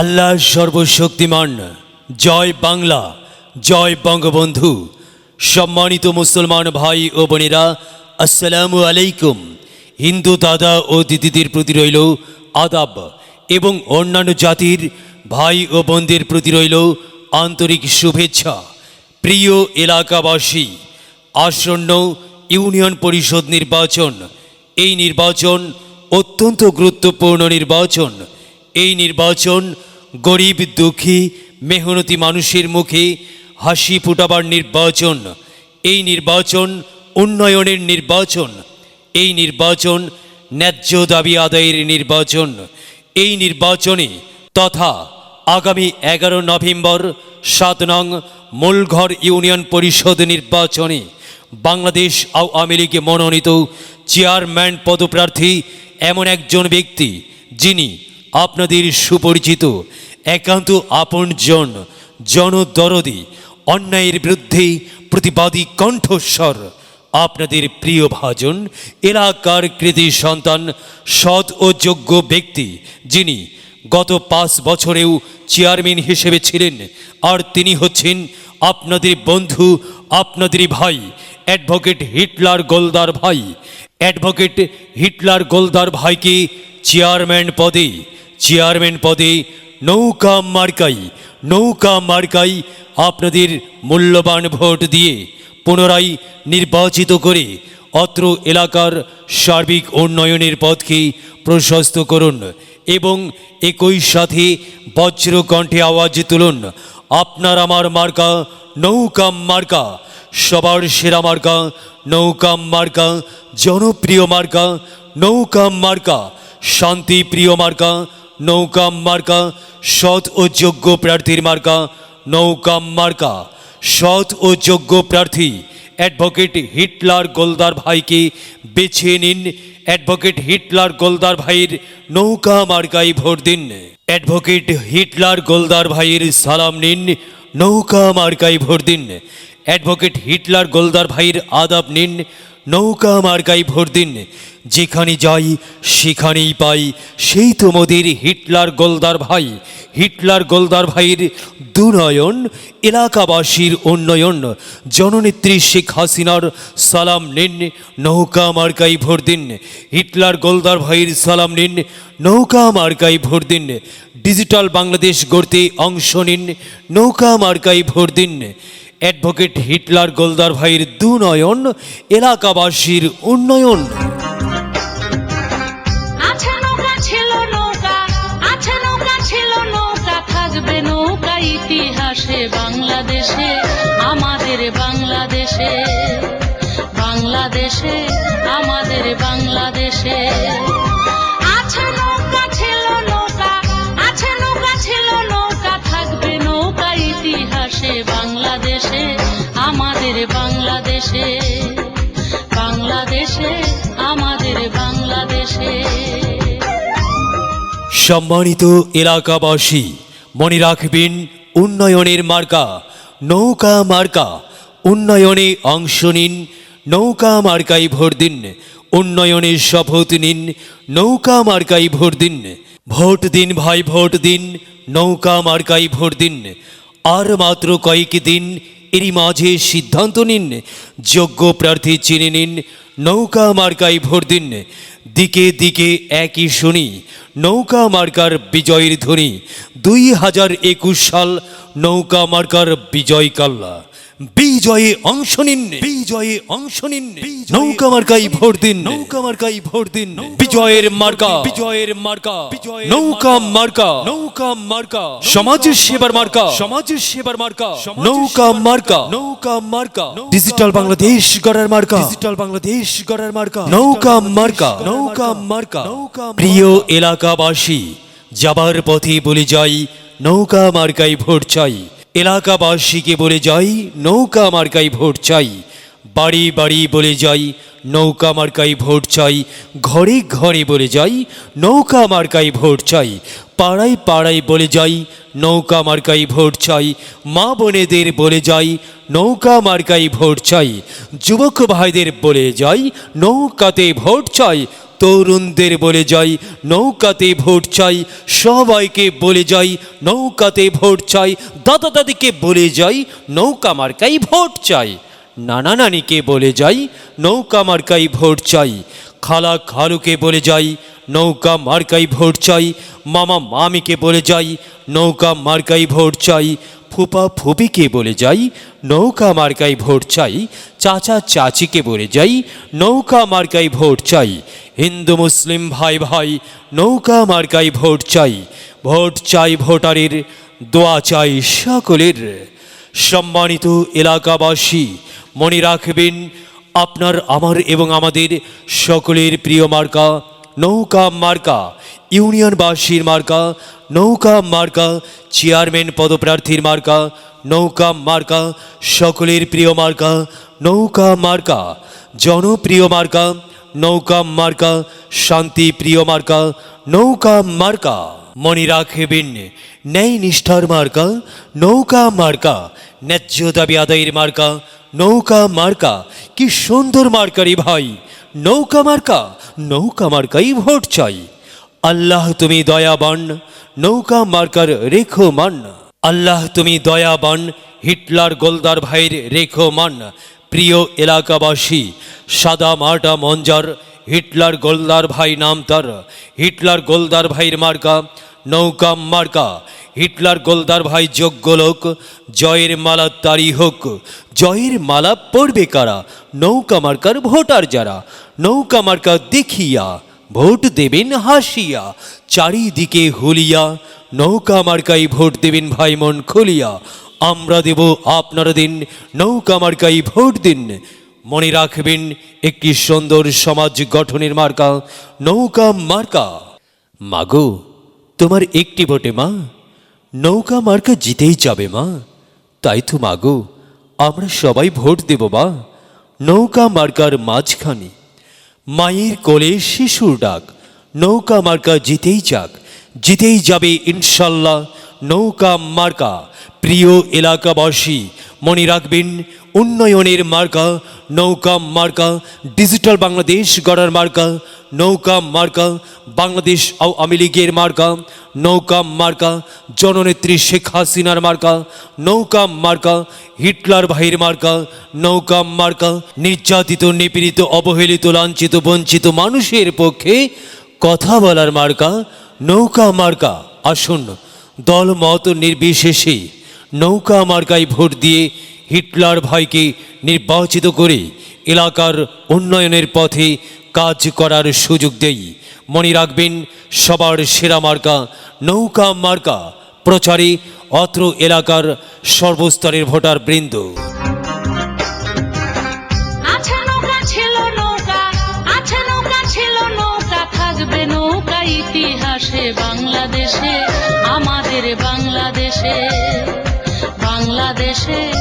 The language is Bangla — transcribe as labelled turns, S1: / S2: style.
S1: আল্লাহ সর্বশক্তিমান। জয় বাংলা, জয় বঙ্গবন্ধু। সম্মানিত মুসলমান ভাই ও বোনেরা, আসসালামু আলাইকুম। হিন্দু দাদা ও দিদিদের প্রতি রইল আদাব এবং অন্যান্য জাতির ভাই ও বোনদের প্রতি রইল আন্তরিক শুভেচ্ছা। প্রিয় এলাকাবাসী, আসন্ন ইউনিয়ন পরিষদ নির্বাচন। এই নির্বাচন অত্যন্ত গুরুত্বপূর্ণ নির্বাচন। এই নির্বাচন গরিব, দুঃখী, মেহনতি মানুষের মুখে হাসি ফুটাবার নির্বাচন। এই নির্বাচন উন্নয়নের নির্বাচন। এই নির্বাচন ন্যায্য দাবি আদায়ের নির্বাচন। এই নির্বাচনে তথা আগামী এগারো নভেম্বর সাত নং মূলঘর ইউনিয়ন পরিষদ নির্বাচনে বাংলাদেশ আওয়ামী লীগে মনোনীত চেয়ারম্যান পদপ্রার্থী এমন একজন ব্যক্তি যিনি আপনাদের সুপরিচিত, একান্ত আপনজন জনদরদি, অন্যায়ের বিরুদ্ধে প্রতিবাদী কণ্ঠস্বর, আপনাদের প্রিয় ভাজন, এলাকার কৃতি সন্তান, সৎ ও যোগ্য ব্যক্তি, যিনি গত পাঁচ বছরেও চেয়ারম্যান হিসেবে ছিলেন, আর তিনি হচ্ছেন আপনাদের বন্ধু আপনাদেরই ভাই, অ্যাডভোকেট হিটলার গোলদার ভাই। অ্যাডভোকেট হিটলার গোলদার ভাইকে চেয়ারম্যান পদে চেয়ারম্যান পদে নৌকা মার্কাই নৌকা মার্কাই আপনাদের মূল্যবান ভোট দিয়ে পুনরায় নির্বাচিত করে অত্র এলাকার সার্বিক উন্নয়নের পথকে প্রশস্ত করুন এবং একই সাথে বজ্র কণ্ঠে আওয়াজ তুলুন। আপনার আমার মার্কা নৌকা মার্কা, সবার সেরা মার্কা নৌকা মার্কা, জনপ্রিয় মার্কা নৌকা মার্কা, শান্তিপ্রিয় মার্কা নৌকা মার্কা, সৎ ও যোগ্য প্রার্থীর মার্কা, নৌকা মার্কা, সৎ ও যোগ্য প্রার্থী, অ্যাডভোকেট হিটলার গোলদার ভাইকে বেছে নিন। অ্যাডভোকেট হিটলার গোলদার ভাইয়ের নৌকা মার্কায় ভোট দিন। অ্যাডভোকেট হিটলার গোলদার ভাইয়ের সালাম নিন। নৌকা মার্কায় ভোট দিন। অ্যাডভোকেট হিটলার গোলদার ভাইয়ের আদাব নিন, নৌকা মার্কায় ভোট দিন। যেখানে যাই, সেখানেই পাই। সেই তো মোদের হিটলার গোলদার ভাই। হিটলার গোলদার ভাইয়ের দুনয়ন, এলাকাবাসীর উন্নয়ন। জননেত্রী শেখ হাসিনার সালাম নিন, নৌকা মার্কাই ভোট দিন। হিটলার গোলদার ভাইয়ের সালাম নিন, নৌকা মার্কাই ভোট দিন। ডিজিটাল বাংলাদেশ গড়তে অংশ নিন, নৌকা মার্কাই ভোট দিন। অ্যাডভোকেট হিটলার গোলদার ভাইয়ের দুনয়ন এলাকাবাসীর উন্নয়ন।
S2: থাকবে নৌকা ইতিহাসে বাংলাদেশে, আমাদের বাংলাদেশে বাংলাদেশে, আমাদের বাংলাদেশে। বাংলাদেশে বাংলাদেশে, আমাদের বাংলাদেশে।
S1: সম্মানিত এলাকাবাসী, মনে রাখবেন, উন্নয়নের মার্কা, নৌকা মার্কা, উন্নয়নে অংশ নিন, নৌকা মার্কাই ভোট দিন, উন্নয়নের শপথ নিন, নৌকা মার্কাই ভোট দিন ভোট দিন ভাই, ভোট দিন, নৌকা মার্কাই ভোট দিন, আর মাত্র কয়েক দিন এরই মাঝে সিদ্ধান্ত নিন, যোগ্য প্রার্থী চিনে নিন, নৌকা মার্কায় ভোট দিন। দিকে দিকে একই শুনি, নৌকা মার্কার বিজয়ের ধ্বনি। দুই হাজার একুশ সাল নৌকা মার্কার বিজয় কাল্লা। বিজয়ে অংশ নিন। বিজয়ে অংশ নিন। নৌকা মার্কাই ভোট দিন। নৌকা মার্কাই ভোট দিন। বিজয়ের মার্কা। বিজয়ের মার্কা। নৌকা মার্কা। নৌকা মার্কা। সমাজ সেবার মার্কা। সমাজ সেবার মার্কা। নৌকা মার্কা। নৌকা মার্কা। ডিজিটাল বাংলাদেশ গড়ার মার্কা। ডিজিটাল বাংলাদেশ গড়ার মার্কা। নৌকা মার্কা। নৌকা মার্কা। নৌকা প্রিয় এলাকাবাসী যাবার পথে বলে যাই নৌকা মার্কাই ভোট চাই। এলাকাবাসীকে বলে যাই, নৌকা মার্কাই ভোট চাই। বাড়ি বাড়ি বলে যাই, নৌকা মার্কাই ভোট চাই। ঘরে ঘরে বলে যাই, নৌকা মার্কাই ভোট চাই। পাড়ায় পাড়ায় বলে যাই, নৌকা মার্কাই ভোট চাই। মা বোনেদের বলে যাই, নৌকা মার্কাই ভোট চাই। যুবক ভাইদের বলে যাই, নৌকাতে ভোট চাই। তরুণদের বলে যাই নৌকাতে ভোট চাই, সবাইকে বলে যাই নৌকাতে ভোট চাই, দাদা দাদিকে বলে যাই নৌকা মার্কাই ভোট চাই, নানা নানিকে বলে যাই নৌকা মার্কাই ভোট চাই, খালা খালুকে বলে যাই নৌকা মার্কাই ভোট চাই, মামা মামিকে বলে যাই নৌকা মার্কাই ভোট চাই ফুপা ফুপিকে বলে যাই, নৌকা মার্কাই ভোট চাই, চাচা চাচিকে বলে যাই, নৌকা মার্কাই ভোট চাই, হিন্দু মুসলিম ভাই ভাই, নৌকা মার্কাই ভোট চাই ভোট চাই ভোটারের, দোয়া চাই সকলের। সম্মানিত এলাকাবাসী, মনে রাখবেন, আপনার, আমার এবং আমাদের সকলের প্রিয় মার্কা নৌকা মার্কা, ইউনিয়নবাসীর মার্কা, নৌকা মার্কা, চেয়ারম্যান পদপ্রার্থীর মার্কা, নৌকা মার্কা, সকলের প্রিয় মার্কা, নৌকা মার্কা, জনপ্রিয় মার্কা, নৌকা মার্কা, শান্তি প্রিয় মার্কা, নৌকা মার্কা। মনে রাখবেন, ন্যায় নিষ্ঠার মার্কা, নৌকা মার্কা, ন্যায্য দাবি আদায়ের মার্কা, নৌকা মার্কা। কি সুন্দর মার্কারি ভাই নৌকা মার্কা, নৌকা মার্কাই ভোট চাই। আল্লাহ তুমি দয়াবান, নৌকা মার্কার রেখো মান। আল্লাহ তুমি দয়াবান, হিটলার গোলদার ভাইয়ের রেখো মান। প্রিয় এলাকাবাসী, সাদা মাটা মঞ্জার হিটলার গোলদার ভাই নাম তার। হিটলার গোলদার ভাইয়ের মার্কা, নৌকা মার্কা হিটলার গোলদার ভাই যোগ্য লোক, জয়ের মালা তারি হোক। জয়ের মালা পড়বে কারা? নৌকা মার্কার ভোটার যারা। নৌকা মার্কা দেখিয়া ভোট দেবেন হাসিয়া। চারিদিকে হুলিয়া নৌকা মার্কাই ভোট দেবেন ভাই মন খুলিয়া। আমরা দেব আপনারা দিন, নৌকা মার্কাই ভোট দিন। মনে রাখবেন, একটি সুন্দর সমাজ গঠনের মার্কা, নৌকা মার্কা। মাগো, তোমার একটি ভোটে মা। নৌকা মার্কা জিতেই যাবে, মা। তাই তো, মাগো, আমরা সবাই ভোট দেব, মা। নৌকা মার্কার মাঝখানে। মায়ের কোলে শিশুর ডাক। নৌকা মার্কা জিতেই যাক। জিতেই যাবে, ইনশাল্লাহ, নৌকা মার্কা প্রিয় এলাকাবাসী মনে রাখবেন, উন্নয়নের মার্কা, নৌকা মার্কা ডিজিটাল বাংলাদেশ গড়ার মার্কা, নৌকা মার্কা, বাংলাদেশ আওয়ামী লীগের মার্কা, নৌকা মার্কা, জননেত্রী শেখ হাসিনার মার্কা, নৌকা মার্কা, হিটলার ভাইয়ের মার্কা, নৌকা মার্কা, নির্যাতিত, নিপীড়িত, অবহেলিত, লাঞ্ছিত, বঞ্চিত মানুষের পক্ষে কথা বলার মার্কা, নৌকা মার্কা। আসুন দল মত নির্বিশেষে নৌকা মার্কায় ভোট দিয়ে হিটলার ভাইকে নির্বাচিত করে এলাকার উন্নয়নের পথে কাজ করার সুযোগ দেই। মনে রাখবেন, সবার সেরা মার্কা নৌকা মার্কা প্রচারে অত্র এলাকার সর্বস্তরের ভোটার বৃন্দ
S2: নৌকা ইতিহাসে বাংলাদেশে, আমাদের বাংলাদেশে। বাংলাদেশে